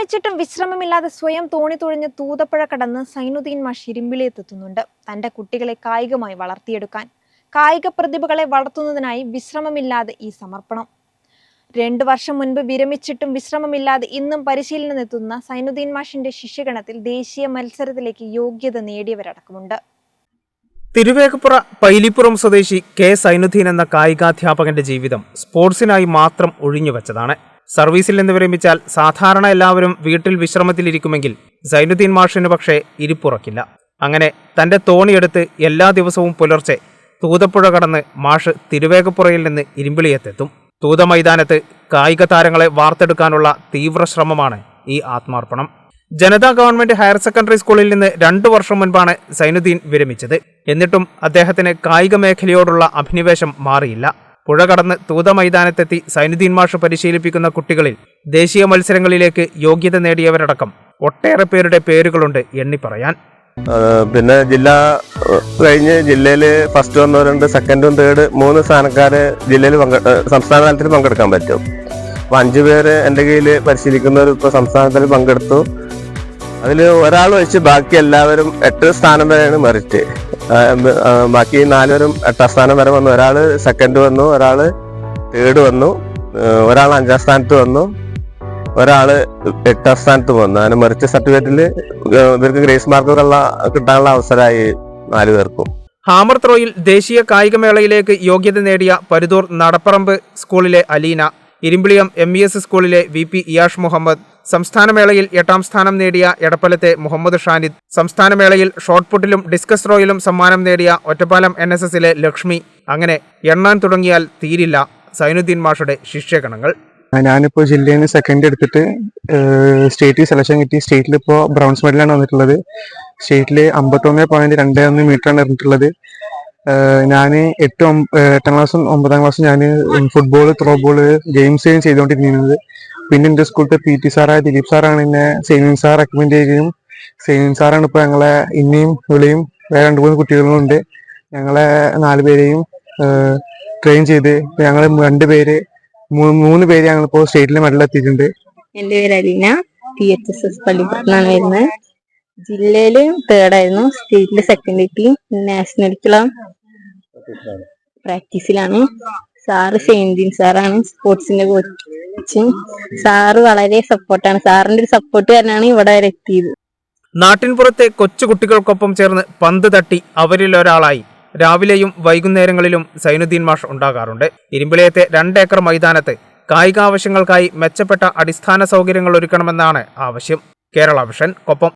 വിരമിച്ചിട്ടും വിശ്രമമില്ലാതെ സ്വയം തോണി തുഴഞ്ഞ് തൂതപ്പുഴ കടന്ന് സൈനുദ്ദീൻ മാഷ് ഇരുമ്പിളിയെത്തുന്നുണ്ട് തന്റെ കുട്ടികളെ കായികമായി വളർത്തിയെടുക്കാൻ കായിക പ്രതിഭകളെ വളർത്തുന്നതിനായി വിശ്രമമില്ലാതെ ഈ സമർപ്പണം. രണ്ടു വർഷം മുൻപ് വിരമിച്ചിട്ടും വിശ്രമമില്ലാതെ ഇന്നും പരിശീലനത്തിനെത്തുന്ന സൈനുദ്ദീൻ മാഷിന്റെ ശിഷ്യഗണത്തിൽ ദേശീയ മത്സരത്തിലേക്ക് യോഗ്യത നേടിയവരടക്കമുണ്ട്. തിരുവേഗപ്പുറ പൈലിപ്പുറം സ്വദേശി കെ സൈനുദ്ദീൻ എന്ന കായികാധ്യാപകന്റെ ജീവിതം സ്പോർട്സിനായി മാത്രം ഒഴിഞ്ഞുവെച്ചതാണ്. സർവീസിൽ നിന്ന് വിരമിച്ചാൽ സാധാരണ എല്ലാവരും വീട്ടിൽ വിശ്രമത്തിലിരിക്കുമെങ്കിൽ സൈനുദ്ദീൻ മാഷിന് പക്ഷേ ഇരിപ്പുറക്കില്ല. അങ്ങനെ തന്റെ തോണിയെടുത്ത് എല്ലാ ദിവസവും പുലർച്ചെ തൂതപ്പുഴ കടന്ന് മാഷ് തിരുവേഗപ്പുറയിൽ നിന്ന് ഇരുമ്പിളിയത്തെത്തും. തൂത മൈതാനത്ത് കായിക താരങ്ങളെ വാർത്തെടുക്കാനുള്ള തീവ്ര ശ്രമമാണ് ഈ ആത്മാർപ്പണം. ജനതാ ഗവൺമെന്റ് ഹയർ സെക്കൻഡറി സ്കൂളിൽ നിന്ന് രണ്ടു വർഷം മുൻപാണ് സൈനുദ്ദീൻ വിരമിച്ചത്. എന്നിട്ടും അദ്ദേഹത്തിന് കായിക മേഖലയോടുള്ള അഭിനിവേശം മാറിയില്ല. പുഴ കടന്ന് തൂത മൈതാനത്തെത്തി സൈനുദ്ദീൻ മാഷ് പരിശീലിപ്പിക്കുന്ന കുട്ടികളിൽ ദേശീയ മത്സരങ്ങളിലേക്ക് യോഗ്യത നേടിയവരടക്കം ഒട്ടേറെ പേരുടെ പേരുകളുണ്ട് എണ്ണി പറയാൻ. പിന്നെ ജില്ല കഴിഞ്ഞ് ജില്ലയിൽ ഫസ്റ്റ് വന്നവരുണ്ട് സെക്കൻഡും തേർഡ് മൂന്ന് സ്ഥാനക്കാര് ജില്ലയിൽ സംസ്ഥാന തലത്തിൽ പങ്കെടുക്കാൻ പറ്റും. അപ്പൊ അഞ്ചു പേര് എന്റെ കയ്യിൽ പരിശീലിക്കുന്നവർ ഇപ്പൊ സംസ്ഥാനത്തിൽ പങ്കെടുത്തു. അതിൽ ഒരാൾ വെച്ച് ബാക്കി എല്ലാവരും എട്ട് സ്ഥാനം വരെയാണ് മെറിറ്റ് ബാക്കി നാലുപേരും എട്ടാം സ്ഥാനം വരെ വന്നു. ഒരാൾ സെക്കൻഡ് വന്നു ഒരാൾ തേർഡ് വന്നു ഒരാൾ അഞ്ചാം സ്ഥാനത്ത് വന്നു ഒരാൾ എട്ടാം സ്ഥാനത്ത് വന്നു. അങ്ങനെ മെറിറ്റ് സർട്ടിഫിക്കറ്റിൽ ഇവർക്ക് ഗ്രേസ് മാർക്കുകളുള്ള കിട്ടാനുള്ള അവസരമായി നാലു പേർക്കും. ഹാമർ ത്രോയിൽ ദേശീയ കായികമേളയിലേക്ക് യോഗ്യത നേടിയ പരുതൂർ നടപ്പറമ്പ് സ്കൂളിലെ Aleena Irimbiliyam M E S സ്കൂളിലെ വി പി ഇയാഷ് മുഹമ്മദ്. സംസ്ഥാനമേളയിൽ എട്ടാം സ്ഥാനം നേടിയ എടപ്പലത്തെ മുഹമ്മദ് ഷാനിദ്. സംസ്ഥാനമേളയിൽ ഷോർട്ട് പുട്ടിലും ഡിസ്കസ് ത്രോയിലും സമ്മാനം നേടിയ ഒറ്റപ്പാലം എൻ എസ് എസിലെ ലക്ഷ്മി. അങ്ങനെ എണ്ണാൻ തുടങ്ങിയാൽ തീരില്ല. സൈനുദ്ദീൻ മാഷുടെ ശിഷ്യഗണങ്ങൾ. ഞാനിപ്പോൾ ജില്ലയിൽ നിന്ന് സെക്കൻഡ് എടുത്തിട്ട് സ്റ്റേറ്റിൽ സെലക്ഷൻ കിട്ടി. സ്റ്റേറ്റിൽ ഇപ്പോൾ ബ്രൗൺസ് മെഡലാണ് വന്നിട്ടുള്ളത്. സ്റ്റേറ്റിൽ അമ്പത്തൊന്ന് പോയിന്റ് രണ്ട് ഒന്ന് മീറ്ററാണ് എറിഞ്ഞിട്ടുള്ളത് ഞാൻ എട്ട് എട്ടാം ക്ലാസ്സും ഒമ്പതാം ക്ലാസ്സും ഞാൻ ഫുട്ബോൾ ത്രോ ബോൾ ഗെയിംസ് ചെയ്തുകൊണ്ടിരിക്കുന്നത് പിന്നെ എന്റെ സ്കൂളിലത്തെ പി ടി സാറായ ദിലീപ് സാറാണ് എന്നെ സെയിൻ സാർ റെക്കമെൻഡ് ചെയ്യുകയും സേവിങ് സാറാണ് ഇപ്പോൾ ഞങ്ങളെ ഇനിയും വിളിയും വേറെ രണ്ട് മൂന്ന് കുട്ടികളും ഉണ്ട്. ഞങ്ങളെ നാല് പേരെയും ട്രെയിൻ ചെയ്ത് ഞങ്ങൾ രണ്ട് പേര് മൂന്ന് പേര് ഞങ്ങളിപ്പോൾ സ്റ്റേറ്റിലെ മെഡൽ എത്തിയിട്ടുണ്ട്. എന്റെ പേര് Aleena. T H S S പള്ളിപ്പുറത്താണ് വരുന്നത്. ജില്ലയിൽ തേർഡായിരുന്നു സ്റ്റേറ്റിൽ സെക്കൻഡ് നാഷണൽ നാഷണലിക്കുള്ള പ്രാക്ടീസിലാണ് സാറ് സെയിന്റിൻ സാറാണ് സ്പോർട്സിന്റെ കോച്ച് സാറ് വളരെ സപ്പോർട്ടാണ് സാറിന്റെ ഒരു സപ്പോർട്ട് തന്നെയാണ് ഇവിടെ വരെ എത്തിയത്. നാട്ടിൻപുറത്തെ കൊച്ചു കുട്ടികൾക്കൊപ്പം ചേർന്ന് പന്ത് തട്ടി അവരിൽ ഒരാളായി. രാവിലെയും വൈകുന്നേരങ്ങളിലും സൈനുദ്ദീൻ മാഷ് ഉണ്ടാകാറുണ്ട്. ഇരുമ്പിളയത്തെ രണ്ടേക്കർ മൈതാനത്ത് കായികാവശ്യങ്ങൾക്കായി മെച്ചപ്പെട്ട അടിസ്ഥാന സൗകര്യങ്ങൾ ഒരുക്കണമെന്നാണ് ആവശ്യം. കേരള വിഷൻ. കൊപ്പം